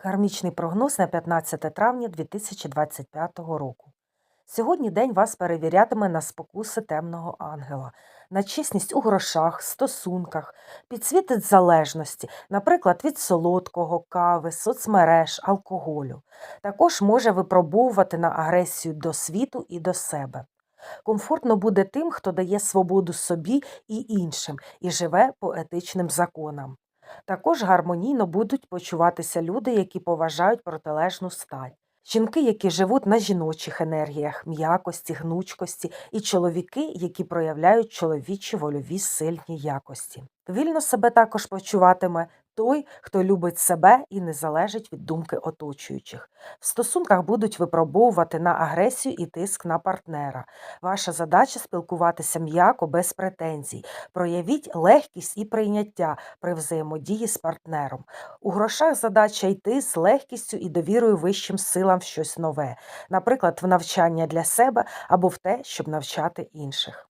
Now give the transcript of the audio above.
Кармічний прогноз на 15 травня 2025 року. Сьогодні день вас перевірятиме на спокуси темного ангела, на чесність у грошах, стосунках, підсвітить залежності, наприклад, від солодкого, кави, соцмереж, алкоголю. Також може випробовувати на агресію до світу і до себе. Комфортно буде тим, хто дає свободу собі і іншим і живе по етичним законам. Також гармонійно будуть почуватися люди, які поважають протилежну стать. Жінки, які живуть на жіночих енергіях, м'якості, гнучкості, і чоловіки, які проявляють чоловічі вольові сильні якості. Вільно себе також почуватиме той, хто любить себе і не залежить від думки оточуючих. В стосунках будуть випробовувати на агресію і тиск на партнера. Ваша задача спілкуватися м'яко, без претензій. Проявіть легкість і прийняття при взаємодії з партнером. У грошах задача йти з легкістю і довірою вищим силам в щось нове, наприклад, в навчання для себе або в те, щоб навчати інших.